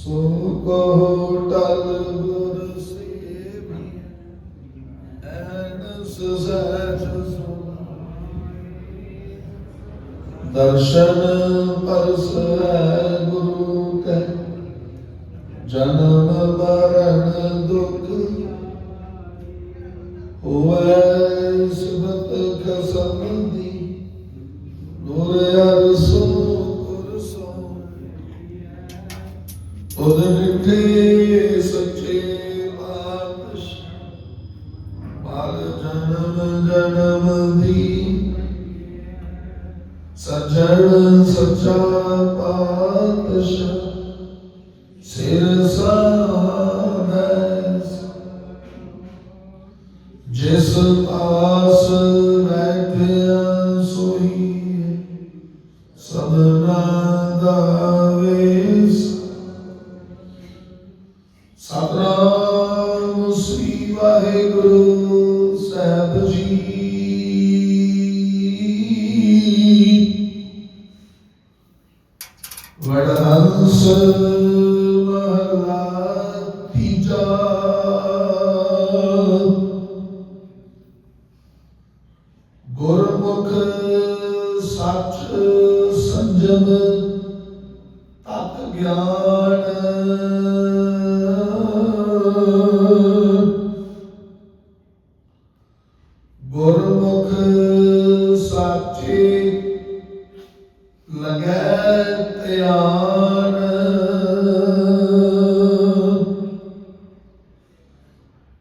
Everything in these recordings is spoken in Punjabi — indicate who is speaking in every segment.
Speaker 1: ਸੋ ਕਹੋ ਟਲ ਗੁਰ ਸੇਵੀ, ਐਨ ਸਹਿਜ ਦਰਸ਼ਨ ਪਰਸ ਗੁਰੂ ਕੈ, ਜਨਮ ਮਰਨ ਦੁਖ। ਹੋਵੇ ਸੁਬਤ ਖਸਮ ਦੀ ਨੂਰ ਅਰਸੋ ਜਨਮ ਦੀ ਸਜਣ ਸੱਚਾ ਪਾਤਸ਼ਾਹ ਸਿਰ ਸਾਨਸ ਜਿਸ ਪਾਸ ਵਡਹੰਸ ਮਹਲਾ ਤੀਜਾ ਗੁਰਮੁਖ ਸੱਚ ਸੰਜਮ ਤਤ ਗਿਆਨ ਲਗੈ ਧਿਆਨ।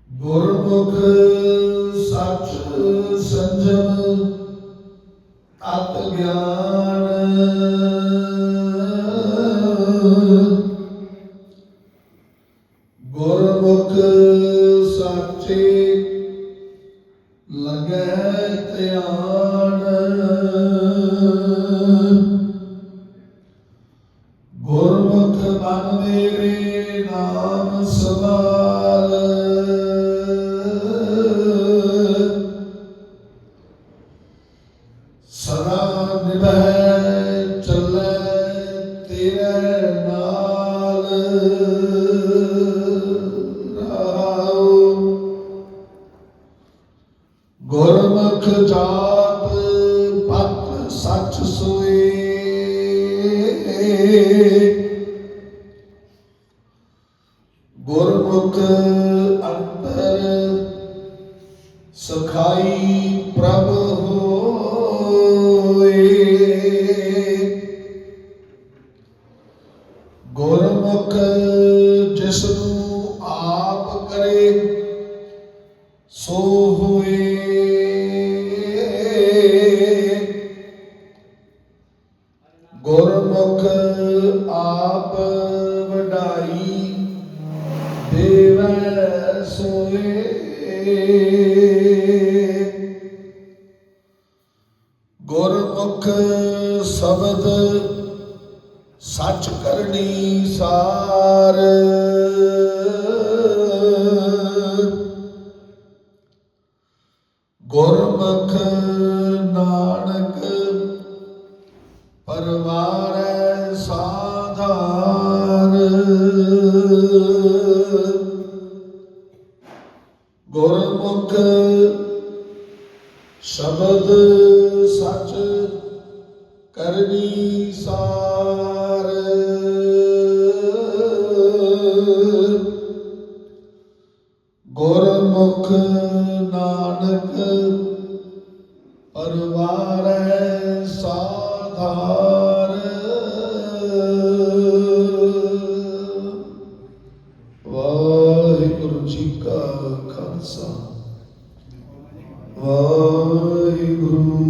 Speaker 1: ਗੁਰਮੁਖ ਸੱਚ ਸੰਜਮ ਤਤ ਗਿਆਨ। ਗੁਰਮੁਖ ਸਾਚੇ ਲਗੈ ਧਿਆਨ। ਸਦਾ ਨਿਭੈ, ਚੱਲੇ ਤੇਰੇ ਨਾਲ। ਰਾਉ ਗੁਰਮੁਖ ਜਾਪ ਪਤ ਸੱਚ ਸੋਏ ਗੁਰਮੁਖ ਅੰਤਰ ਸਖਾਈ ਪ੍ਰਭ ਗੁਰਮੁਖ ਜਿਸ ਨੂੰ ਆਪ ਕਰੇ ਸੋ ਹੋਏ। ਗੁਰਮੁਖ ਆਪ ਵਡਾਈ ਦੇਵੈ ਸੋਏ। ਗੁਰਮੁਖ ਸ਼ਬਦ ਸੱਚ ਕਰਨੀ ਸਾਰ। ਗੁਰਮੁਖ ਨਾਨਕ ਪਰਵਾਰੈ ਸਾਧਾਰ। ਗੁਰਮੁਖ ਸ਼ਬਦ ਸੱਚ ਕਰਨੀ ਸਾਰ। ਗੁਰਮੁਖ ਨਾਨਕ ਪਰਵਾਰੈ ਸਾਧਾਰ। ਵਾਹਿਗੁਰੂ ਜੀ ਕਾ ਖਾਲਸਾ। ਵਾਹਿਗੁਰੂ